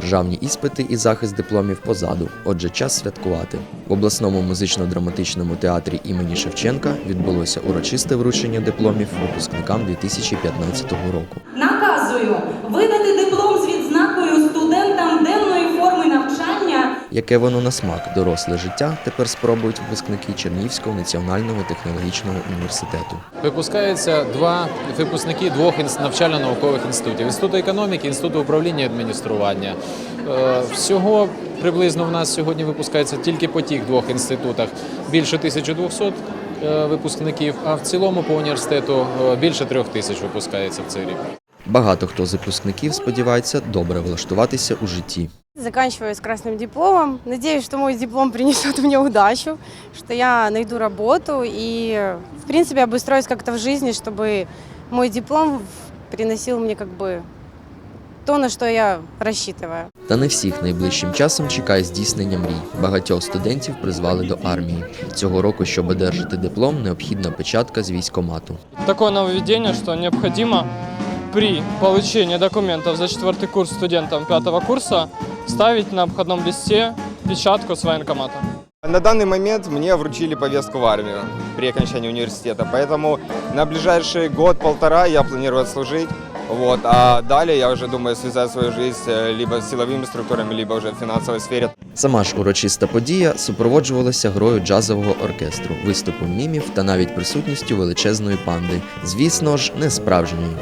державні іспити і захист дипломів позаду. Отже, час святкувати. В обласному музично-драматичному театрі імені Шевченка відбулося урочисте вручення дипломів випускникам 2015 року. Наказую видати диплом з відзнакою студентам денної форми навчання Яке воно на смак доросле життя тепер спробують випускники Чернігівського національного технологічного університету. Випускаються два випускники двох навчально-наукових інститутів: інституту економіки, інституту управління і адміністрування. Е, Всього приблизно в нас сьогодні випускається тільки по тих двох інститутах більше 1200 е, випускників, а в цілому по університету е, більше трьох тисяч випускається в цей рік. Багато хто з випускників сподівається добре влаштуватися у житті. Заканчиваю с красным дипломом. Надеюсь, что мой диплом принесет мне удачу, что я найду работу и, в принципе, обустроюсь как-то в жизни, чтобы мой диплом в- приносил мне как бы то, на что я рассчитываю. Та не всіх найближчим часом чекає здійснення мрій. Багатьох студентів призвали до армії. Цього року, щоб одержати диплом, необхідна печатка з військомату. такое нововведение, что необходимо при получении документов за четвертый курс студентам пятого курса ставить на обходном листе печатку с военкомата. На данный момент мне вручили повестку в армию при окончании университета, поэтому на ближайший год-полтора я планирую отслужить. Вот, а далее я уже думаю связать свою жизнь э, либо с силовыми структурами, либо уже в финансовой сфере. Сама ж урочиста подія супроводжувалася грою джазового оркестру, виступом мімів та навіть присутністю величезної панди. Звісно ж, не справжньої.